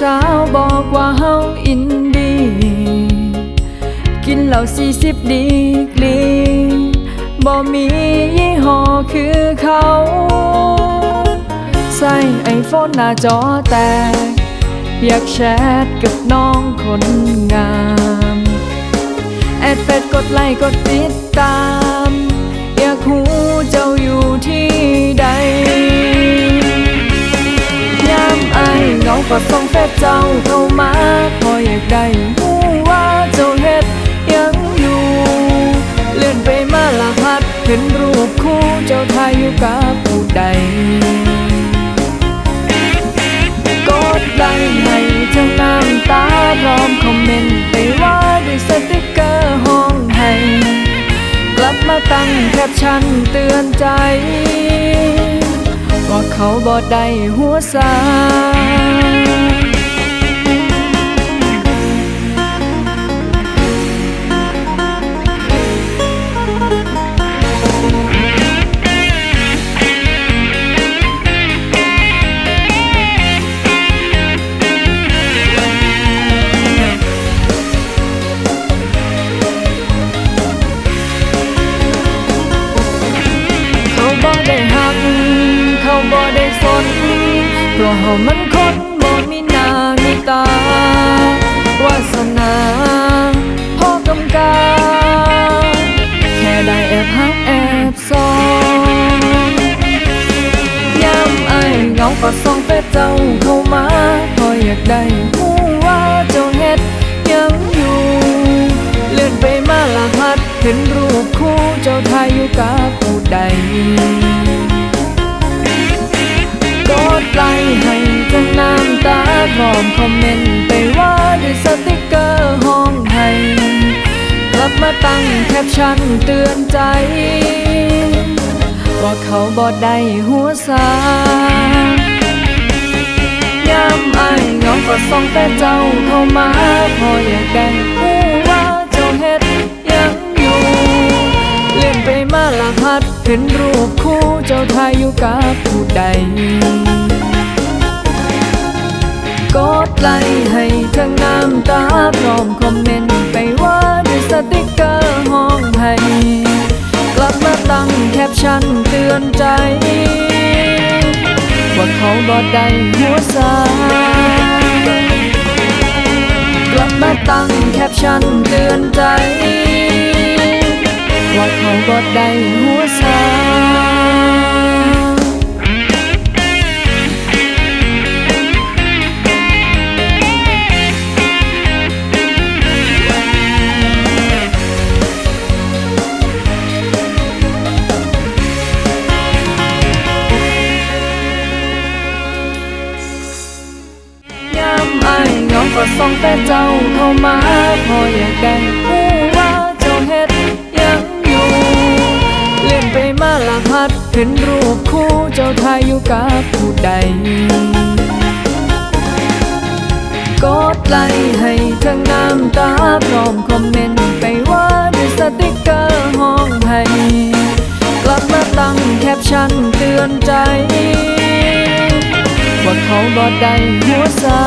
สาวบอกว่าเฮาอินดี กินเหล้าสี่สิบดีกรีบ่มียี่ห้อคือเขาใส่ไอโฟนหน้าจอแตก อยากแชทกับน้องคนงาม แอดเฟซกดไลค์กดติดตาม ก็ส่งเฟซเจ้าเข้ามาพออยากได้หูว่าเจ้าเฮ็ดยังอยู่ เลื่อนไปมาละพัดเห็นรูปคู่เจ้าถ่ายอยู่กับผู้ใดกดไลค์ให้ทั้งน้ำตาพร้อมคอมเมนต์ไปว่าด้วยสติกเกอร์ห้องให้กลับมาตั้งแคปชั่นเตือนใจ เขาบอดได้หัวซา บ่ได้สนเพราะเฮามันคนบ่มีหน้ามีตาวาสนาพ่อกำกาแค่ได้แอบหักแอบซองยามอายเงาก็ส่องเฟซเจ้าเข้ามาพออยากได้หูว่าเจ้าเฮ็ดยังอยู่ เลื่อนไปมาละพัดเห็นรูปคู่เจ้าถ่ายอยู่กับผู้ มคอมเมนต์ไปว่าด้วยสติกเกอร์ห้องให้กลับมาตั้งแคปชั่นเตือนใจ ว่าเขาบอดได้หัวซายามอายเงาก็ส่องแต่เจ้าเข้ามาพออยากได้หูว่าเจ้าเฮ็ดยังอยู่ เลื่นไปมาละพัดเห็นรูปคู่เจ้าถ่ายอยู่กับผู้ใด มคอมเมนต์ไปว่าด้วยสติกเกอร์ห้องให้กลับมาตั้งแคปชั่นเตือนใจ ว่าเขาบอดได้หัวซากลับมาตั้งแคปชั่นเตือนใจ ว่าเขาบอดได้หัว แต่เจ้าเข้ามาพออยากได้หูว่าเจ้าเฮ็ดยังอยู่ เล่นไปมาละพัดเห็นรูปคู่เจ้าถ่ายอยู่กับผู้ใดกดไลค์ให้ทั้งน้ำตาพร้อมคอมเมนต์ไปว่าด้วยสติกเกอร์ห้องให้กลับมาตั้งแคปชั่นเตือนใจ ว่าเขาบอดได้หัวซา